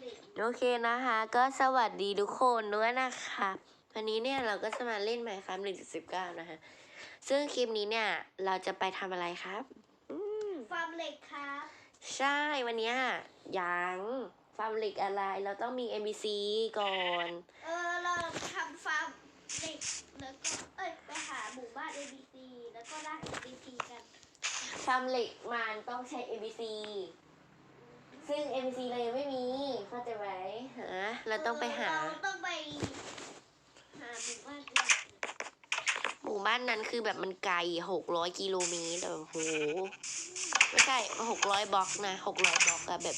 เหล็กโอเคนะคะ ก็สวัสดีทุกคนด้วยนะคะวันนี้เนี่ยเราก็จะมาเล่น Minecraft 1.19นะคะ ซึ่งคลิปนี้เนี่ยเราจะไปทำอะไรครับอืมฟาร์มเหล็กครับ ใช่วันเนี้ยยังฟาร์มเหล็กอะไร เราต้องมี ABC ก่อน เออเราทำฟาร์มเหล็กแล้วก็เอ้ยไปหาหมู่บ้าน ABC แล้วก็ได้ ABC กันฟาร์มเหล็กมันต้องใช้ ABC ซึ่ง ABC เรายังไม่มีเข้าใจไหมฮะเราต้องไปหา เราต้องไปหาหมู่บ้านอื่นหมู่บ้านนั้นคือแบบมันไกลหกร้อยกิโลเมตรแบบโหไม่ใช่หกร้อยบล็อกนะหกร้อยบล็อกอะแบบ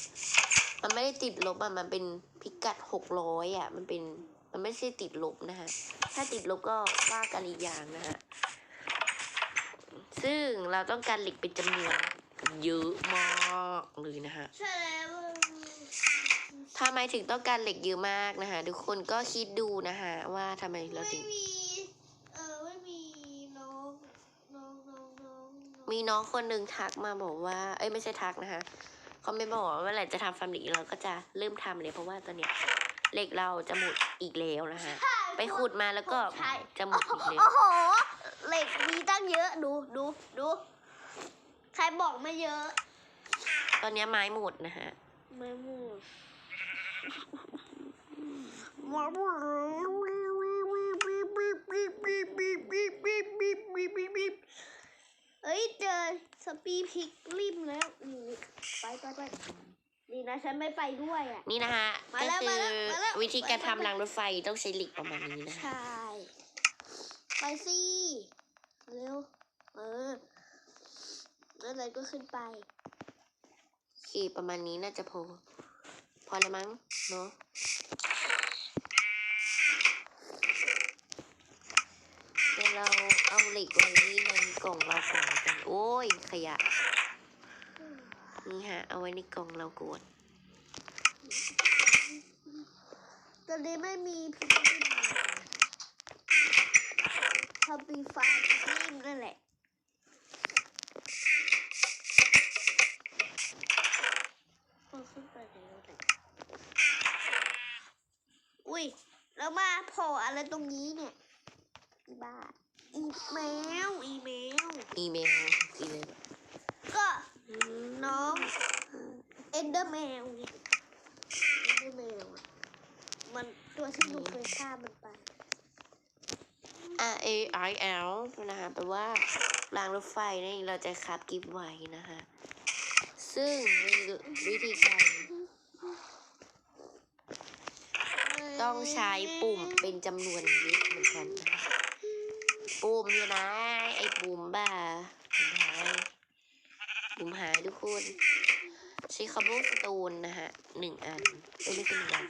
มันไม่ได้ติดลบอะมันเป็นพิกัดหกร้อยอะมันเป็นมันไม่ใช่ติดลบนะฮะ ถ้าติดลบก็ว่ากันอีกอย่างนะฮะ ซึ่งเราต้องการเหล็กเป็นจำนวนเยอะมาก เลยนะฮะใช่แล้วทำไมถึงต้องการเหล็กเยอะมากนะคะทุกคนก็คิดดูนะคะว่าทำไมเราไม่ถึงมีเออไม่มีน้องน้องน้องน้องน้องมีน้องคนหนึ่งทักมาบอกว่า เอ้ยไม่ใช่ทักนะคะเขาไม่บอกว่าเมื่อไหร่จะทำฟาร์มเหล็กเราก็จะเริ่มทำเลยเพราะว่าตอนเนี้ยเหล็กเราจะหมดอีกแล้วนะคะใช่ไปขุดมาแล้วก็ใช่จะหมดอีกแล้วโอ้โหเหล็กมีตั้งเยอะดูดูดูใครบอกไม่เยอะ ตอนเนี้ยไม้หมดนะคะไม่หมดมาหมดเฮ้ยเจอสปีพิกริมแล้วนี่ไปไปไปดีนะฉันไม่ไปด้วยอะ นี่นะคะมาก็แล้วคืมาอแล้วมาแล้ววิธีการไปไปทำรางรถไฟต้องใช้เหล็กประมาณนี้นะคะใช่ ไปสิ เร็ว เออแล้วอะไรก็ขึ้นไป อเคประมาณนี้น่าจะพอพอแล้วมั้งเนาะเดี๋ยวเราเอาเหล็กไว้นี่ในกล่องเราก่อนกัน โอ้ย ขยะ นี่ฮะ เอาไว้ในกล่องเราก่อนตอนนี้ไม่มีพิกลิมทำปีฟ้าพิกลิมนั่นแหละ เอาขึ้นไปแล้วแหละอุ้ย แล้วมาโผล่อะไรตรงนี้เนี่ยอีบ้าอีแมว อีแมว อีเมลอีเมลก็น้องเอนเดอร์แมวไงเอนเดอร์แมวอะมันตัวที่หนูเคยฆ่ามันไป R A I L นะคะแปลว่ารางรถไฟนี่เราจะคับกิฟไว้นะคะ ซึ่งวิธีการต้องใช้ปุ่มเป็นจำนวนเยอะเหมือนกันนะปุ่มอยู่นะไอ้ปุ่มบ้าปุ่มหายปุ่มหายทุกคนใช้คาร์บอนสโตนนะฮะหนึ่งอันเอ้ยไม่ใช่หนึ่งอัน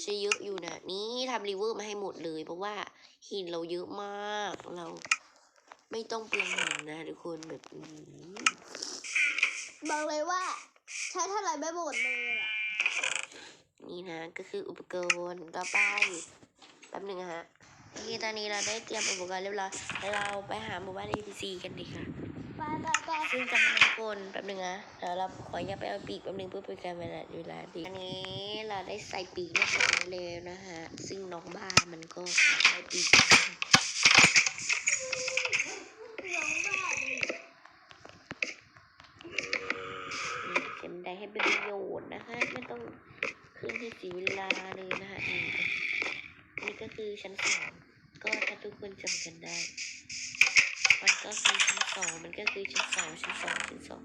ใช้เยอะอยู่นะนี่ทำรีเวอร์มาให้หมดเลย เพราะว่าหินเราเยอะมากเราไม่ต้องเปลืองหินนะทุกคนแบบอื้ บอกเลยว่า ใช้เท่าไหร่ไม่หมดเลยอะนี่นะก็คืออุปกรณ์ต่อไปแป๊บหนึ่งนะฮะโอเคตอนนี้เราได้เตรียมอุปกรณ์เรียบร้อยแล้วเราไปหาหมู่บ้าน APC กันดีค่ะไปไปไปซึ่งจะมาทุกคนแป๊บหนึ่งนะเดี๋ยวเราขออย่าตไปเอาปีกแป๊บหนึ่งเพื่อเป็นการเวลาเวลาดีอันนี้เราได้ใส่ปีกเรียบร้อยแล้วนะฮะซึ่งน้องบ้ามันก็ได้ปีก เข็มได้ให้เป็นประโยชน์นะคะ ไม่ต้อง คืนที่เวลาเลยนะคะนี่นี่ก็คือชั้นสองก็ถ้าทุกคนจำกันได้ มันก็คือชั้นสองมันก็คือชั้นสองชั้นสองชั้นสอง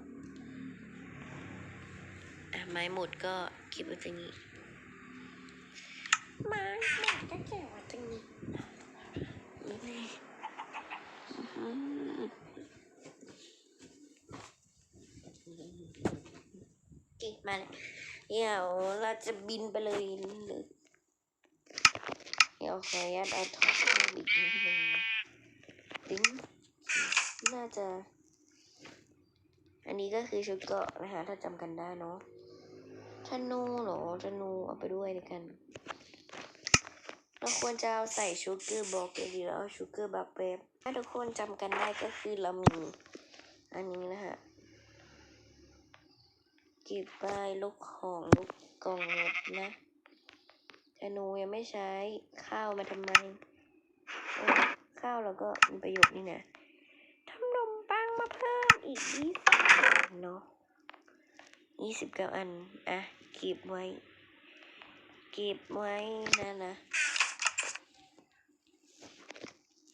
อะไม้หมดก็คิดว่าจะงี้ไม้หมดก็แก่ว่าจะงี้นี่อื้อหือโอเคมาเลย เดี๋ยวเราจะบินไปเลยเลยเดี๋ยวขออนุญาตเอาท็อปมาบินิดนึงนะติ้งน่าจะ อันนี้ก็คือชุดเกราะนะคะถ้าจำกันได้เนาะธนูเหรอธนูเอาไปด้วยในกัน เราควรจะเอาใส่ชุดเกอร์บอกเลยดีแล้วเอาชุดเกอร์บักเป๊บถ้าทุกคนจำกันได้ก็คือเรามี อันนี้นะฮะ เก็บไปลูกของลูกกล่องหมดนะแต่หนูยังไม่ใช้ข้าวมาทำไม ข้าวเราก็มีประโยชน์นี่นะทำนมปังมาเพิ่มอีกยี่สิบเนาะยี่สิบเก้าอัน อะ เก็บไว้ เก็บไว้นะนะ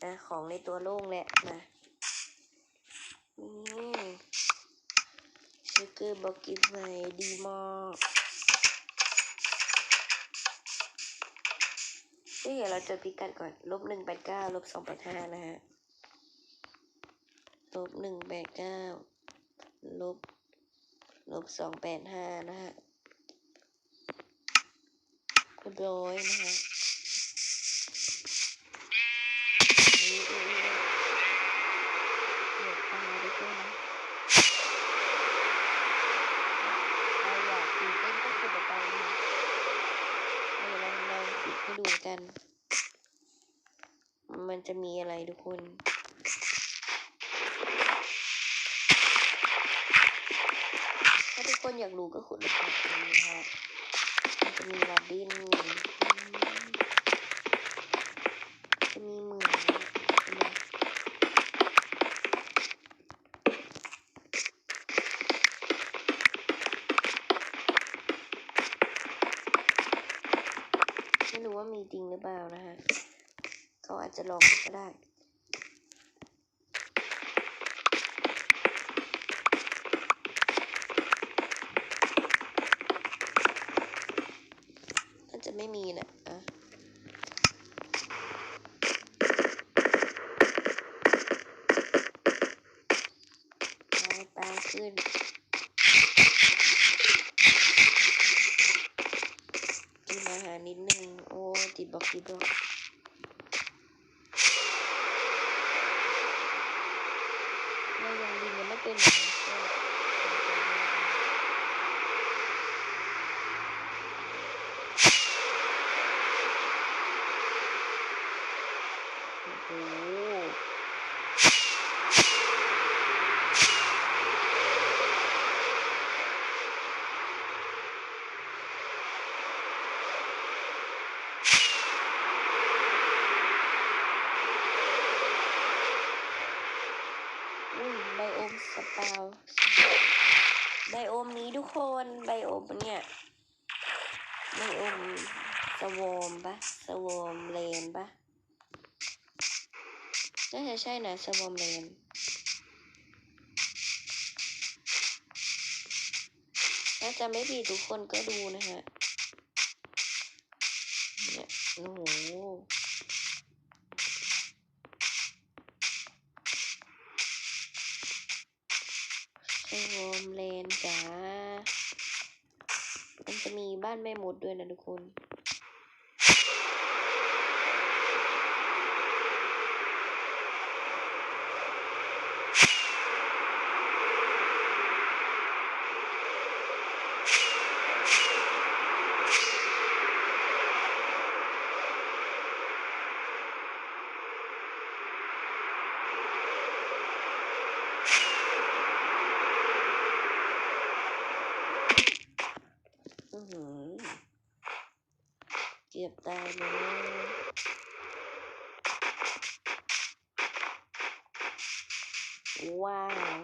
อะ ของในตัวโล่งแหละมานี่ชู เกอร์บอกเก็บไว้ดีมากเดี๋ยวเราจะพิกัดก่อน ลบหนึ่งแปดเก้าลบสองแปดห้านะฮะ ลบหนึ่งแปดเก้าลบ ลบสองแปดห้านะฮะเรียบร้อยนะฮะนี่นี่นี่เดี๋ยวตาด้วยกันนะใครอยากตื่นเต้นก็ขุดลงไปนะฮะเดี๋ยวลองลองขุดให้ดูกัน มันจะมีอะไรทุกคนถ้าทุกคนอยากรู้ก็ขุดลงไปนะฮะมันจะมีลาดินอืมจะมีเหมืองใช่ไหมไม่รู้ว่ามีจริงหรือเปล่านะฮะ เขาอาจจะหลอกก็ได้ นไม่มีนะอะไปขึ้นกินอาหารนิดนึง โอ้ติดบอกติดบอกเรายังดินยังไม่เป็นเหรอก็ทำใจได้นะโอ้โหอุ้ยไบโอม สปาวไบโอมนี้ทุกคนไบโอมเนี่ยไบโอมสวอมปะสวอมเลนปะน่าจะใช่นะสวอมเลนถ้าจะไม่ผิดทุกคนก็ดูนะฮะเนี่ยโอ้โห สวอมเลนจ้า มันจะ ม่มดด้วยนะทุกคน เกือบตายเลยว้าว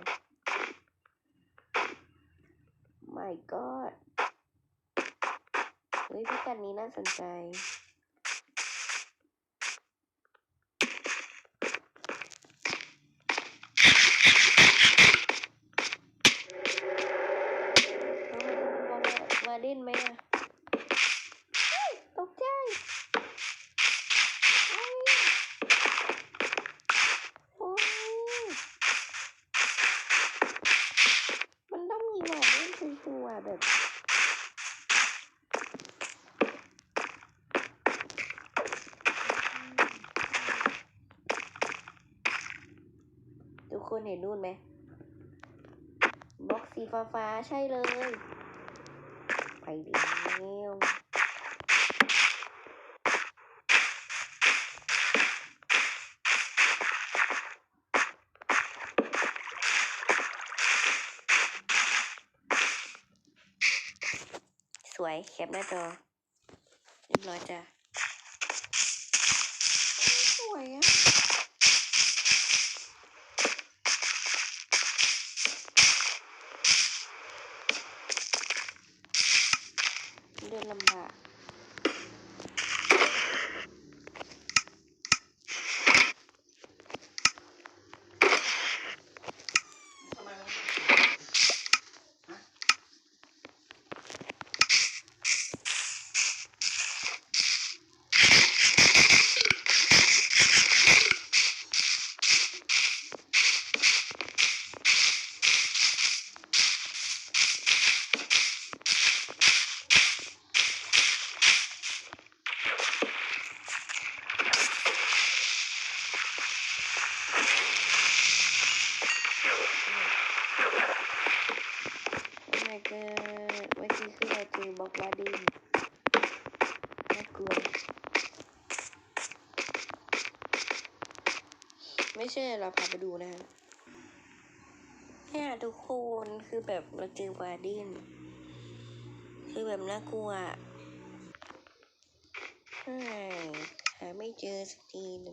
my god เฮ้ยพิกัดนี้น่าสนใจ เอามาดูบอลมาเล่นไหมอะเฮ้ยตกใจโอ้ยโอ้ยมันต้องมีหวานเล่นชัวร์ๆแบบ ทุก คนเห็นนู่นไหมบล็อกสีฟ้าฟ้าๆใช่เลย ไปแล้วนวยแคปหน้าจอเรียบร้อยจ้ะ สวยอะ เดินลำบาก ทำไมวะ โอ้ my god เมื่อกี้คือเราเจอบล็อกวาดินน่ากลัว ไม่เชื่อเราพาไปดูนะฮะเนี่ยทุกคนคือแบบเราเจอวาดินคือแบบน่ากลัวใช่หาไม่เจอสักทีนึ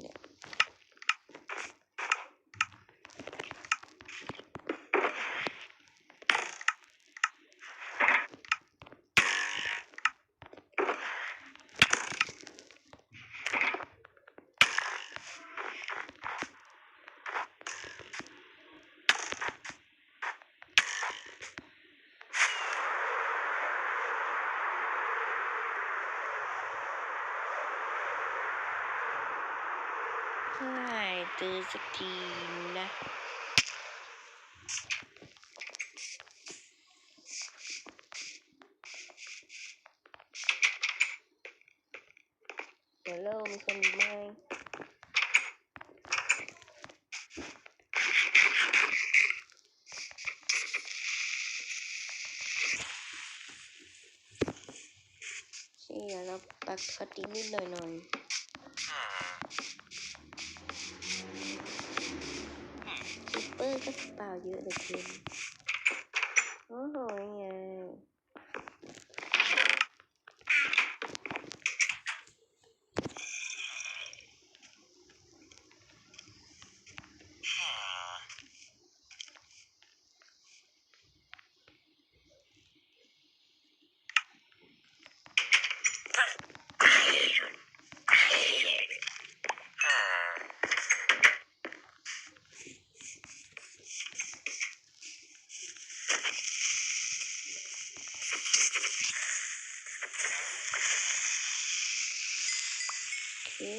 งเนี่ยใช่เจอสักทีนะเดี๋ยวเริ่มมีคนดีไหมเดี๋ยวเราปักคตินิดหน่อยหน่อย ซู เปอร์ก็เปล่าเยอะเลยคุณโอ้โหนี่ไง ม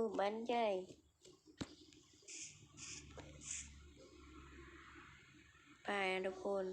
ือบันใจไปทุกคน